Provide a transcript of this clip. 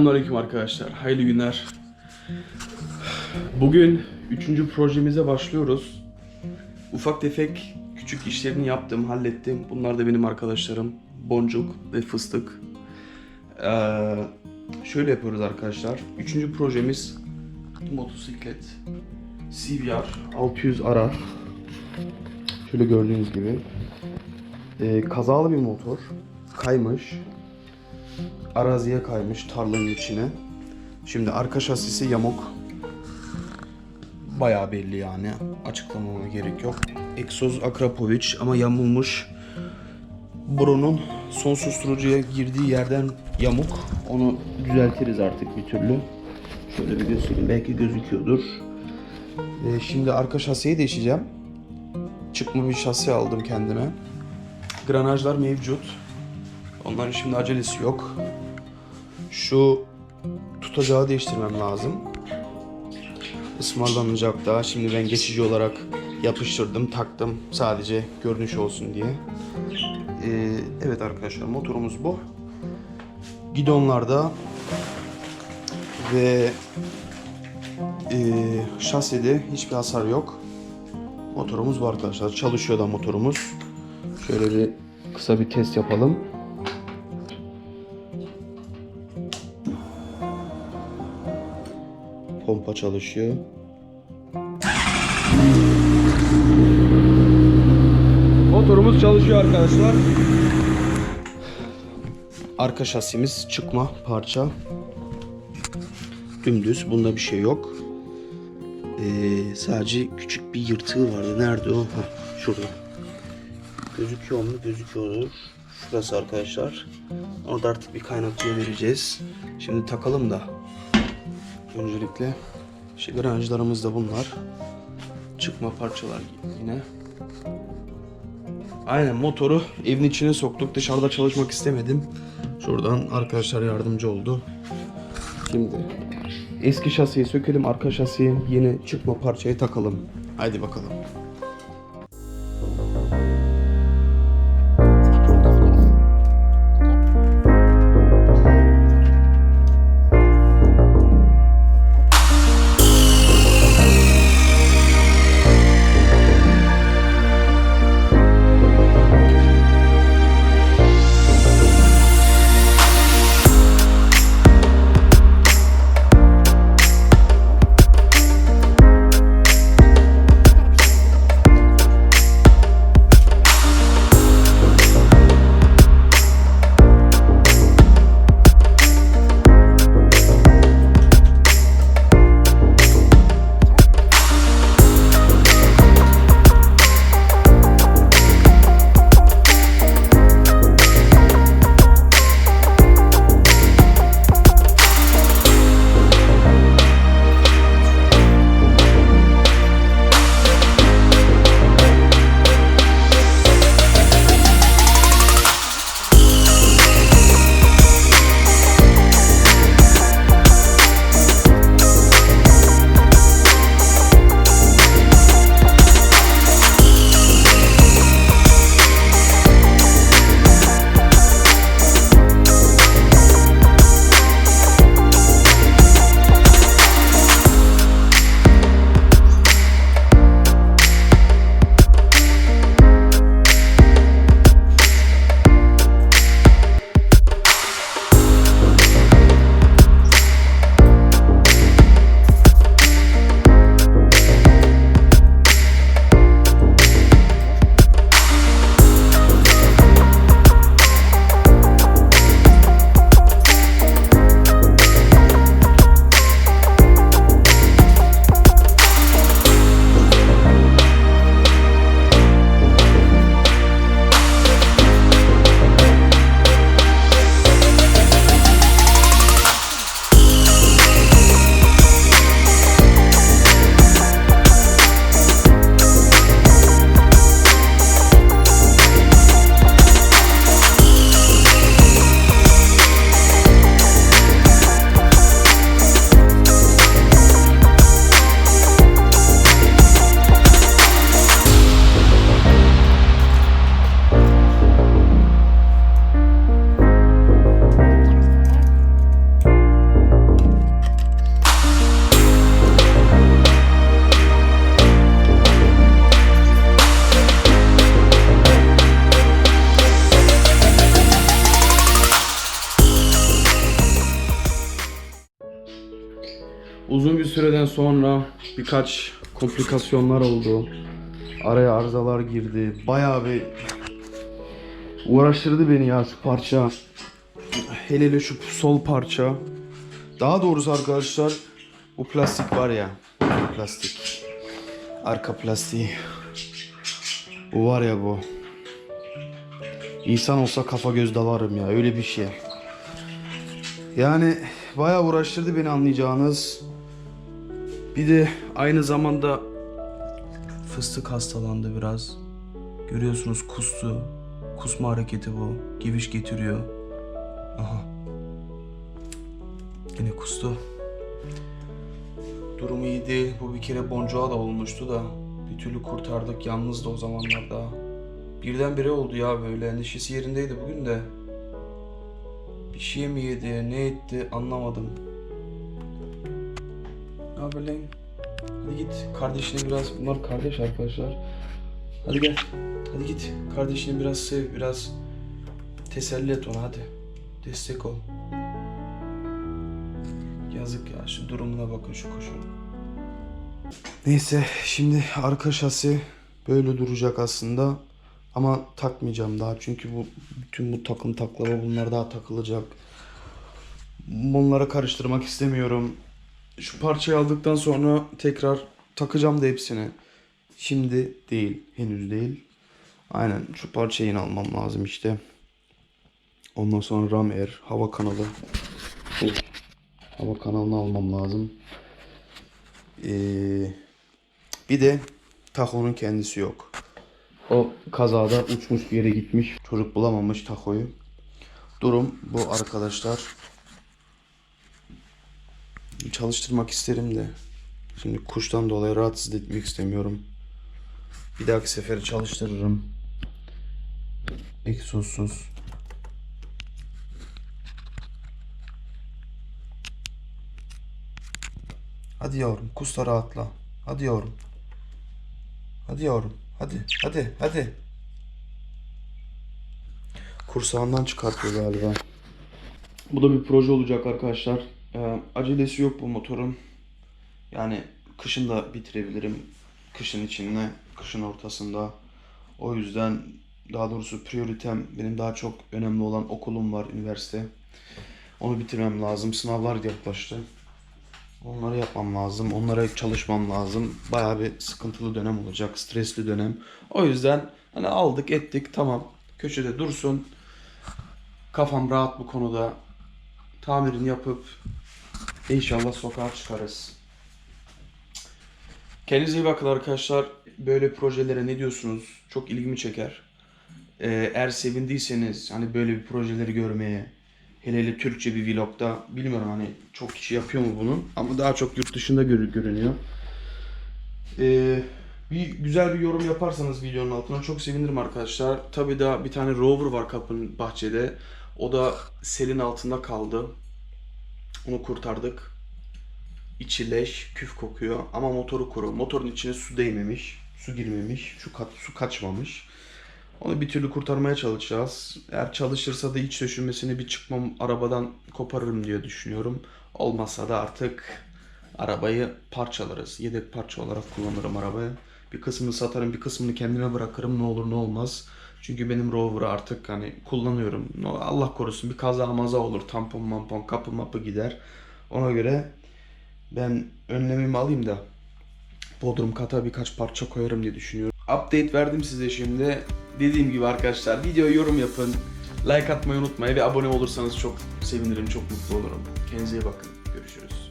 Selamünaleyküm arkadaşlar. Hayırlı günler. Bugün üçüncü projemize başlıyoruz. Ufak tefek küçük işlerini yaptım, hallettim. Bunlar da benim arkadaşlarım. Boncuk ve Fıstık. Ee, şöyle yapıyoruz arkadaşlar. Üçüncü projemiz motosiklet. CBR 600 ara. Şöyle gördüğünüz gibi. Ee, kazalı bir motor. Kaymış araziye kaymış tarlanın içine. Şimdi arka şasisi yamuk. Bayağı belli yani. Açıklamama gerek yok. Egzoz Akrapovic ama yamulmuş. Boronun son susturucuya girdiği yerden yamuk. Onu düzeltiriz artık bir türlü. Şöyle bir göstereyim. Belki gözüküyordur. Ee, şimdi arka şasiyi değişeceğim. Çıkma bir şasi aldım kendime. Granajlar mevcut. Onların şimdi acelesi yok. Şu tutacağı değiştirmem lazım. Ismarlanacak daha. Şimdi ben geçici olarak yapıştırdım, taktım. Sadece görünüş olsun diye. Ee, evet arkadaşlar motorumuz bu. Gidonlarda ve e, şaside hiçbir hasar yok. Motorumuz bu arkadaşlar. Çalışıyor da motorumuz. Şöyle bir kısa bir test yapalım. Pompa çalışıyor. Motorumuz çalışıyor arkadaşlar. Arka şasimiz çıkma parça. Dümdüz. Bunda bir şey yok. Ee, sadece küçük bir yırtığı vardı. Nerede o? Heh, şurada. Gözüküyor mu? Gözüküyor. Şurası arkadaşlar. Orada artık bir kaynakçıya vereceğiz. Şimdi takalım da. Öncelikle işte granajlarımız da bunlar. Çıkma parçalar yine. Aynen motoru evin içine soktuk. Dışarıda çalışmak istemedim. Şuradan arkadaşlar yardımcı oldu. Şimdi eski şasiyi sökelim. Arka şasiye yeni çıkma parçayı takalım. Haydi bakalım. Sonra birkaç komplikasyonlar oldu. Araya arızalar girdi. Bayağı bir uğraştırdı beni ya şu parça. Hele hele şu sol parça. Daha doğrusu arkadaşlar bu plastik var ya. Plastik. Arka plastiği. Bu var ya bu. İnsan olsa kafa göz dalarım ya öyle bir şey. Yani bayağı uğraştırdı beni anlayacağınız. Bir de aynı zamanda fıstık hastalandı biraz. Görüyorsunuz kustu. Kusma hareketi bu. Geviş getiriyor. Aha. Yine kustu. Durumu iyi değil. Bu bir kere boncuğa da olmuştu da. Bir türlü kurtardık. Yalnızdı o zamanlarda. Birdenbire oldu ya böyle. Neşesi yerindeydi bugün de. Bir şey mi yedi, ne etti anlamadım. Ne? Hadi git kardeşini biraz, bunlar kardeş arkadaşlar. Hadi gel. Hadi git. Kardeşini biraz sev, biraz teselli et ona hadi. Destek ol. Yazık ya şu durumuna bakın şu kuşun. Neyse şimdi arka şasi böyle duracak aslında. Ama takmayacağım daha çünkü bu bütün bu takım taklama bunlar daha takılacak. Bunlara karıştırmak istemiyorum. Şu parçayı aldıktan sonra tekrar takacağım da hepsini. Şimdi değil, henüz değil. Aynen şu parçayı yine almam lazım işte. Ondan sonra ram air, hava kanalı. Hava kanalını almam lazım. Ee, bir de takonun kendisi yok. O kazada uçmuş bir yere gitmiş. Çocuk bulamamış takoyu. Durum bu arkadaşlar. Çalıştırmak isterim de. Şimdi kuştan dolayı rahatsız etmek istemiyorum. Bir dahaki sefere çalıştırırım. Egzozsuz. Hadi yavrum kusta rahatla. Hadi yavrum. Hadi yavrum. Hadi. Hadi. Hadi. Kursağından çıkartıyor galiba. Bu da bir proje olacak arkadaşlar. Ee, acelesi yok bu motorun. Yani kışın da bitirebilirim. Kışın içinde, kışın ortasında. O yüzden daha doğrusu prioritem benim daha çok önemli olan okulum var, üniversite. Onu bitirmem lazım. Sınavlar yaklaştı. Onları yapmam lazım. Onlara çalışmam lazım. Bayağı bir sıkıntılı dönem olacak. Stresli dönem. O yüzden hani aldık ettik tamam. Köşede dursun. Kafam rahat bu konuda. Tamirini yapıp inşallah sokağa çıkarız. Kendinize iyi bakın arkadaşlar. Böyle projelere ne diyorsunuz? Çok ilgimi çeker. Ee, eğer sevindiyseniz hani böyle bir projeleri görmeye hele hele Türkçe bir vlogda bilmiyorum hani çok kişi yapıyor mu bunu ama daha çok yurt dışında gör- görünüyor. Ee, bir güzel bir yorum yaparsanız videonun altına çok sevinirim arkadaşlar. Tabii daha bir tane rover var kapının bahçede. O da selin altında kaldı. Onu kurtardık. İçi leş, küf kokuyor ama motoru kuru. Motorun içine su değmemiş, su girmemiş, su, kat, su kaçmamış. Onu bir türlü kurtarmaya çalışacağız. Eğer çalışırsa da iç döşümesini bir çıkmam arabadan koparırım diye düşünüyorum. Olmazsa da artık arabayı parçalarız. Yedek parça olarak kullanırım arabayı. Bir kısmını satarım, bir kısmını kendime bırakırım. Ne olur ne olmaz. Çünkü benim Rover'ı artık hani kullanıyorum. Allah korusun bir kaza maza olur. Tampon mampon kapı mapı gider. Ona göre ben önlemimi alayım da Bodrum kata birkaç parça koyarım diye düşünüyorum. Update verdim size şimdi. Dediğim gibi arkadaşlar videoya yorum yapın. Like atmayı unutmayın ve abone olursanız çok sevinirim, çok mutlu olurum. Kendinize iyi bakın. Görüşürüz.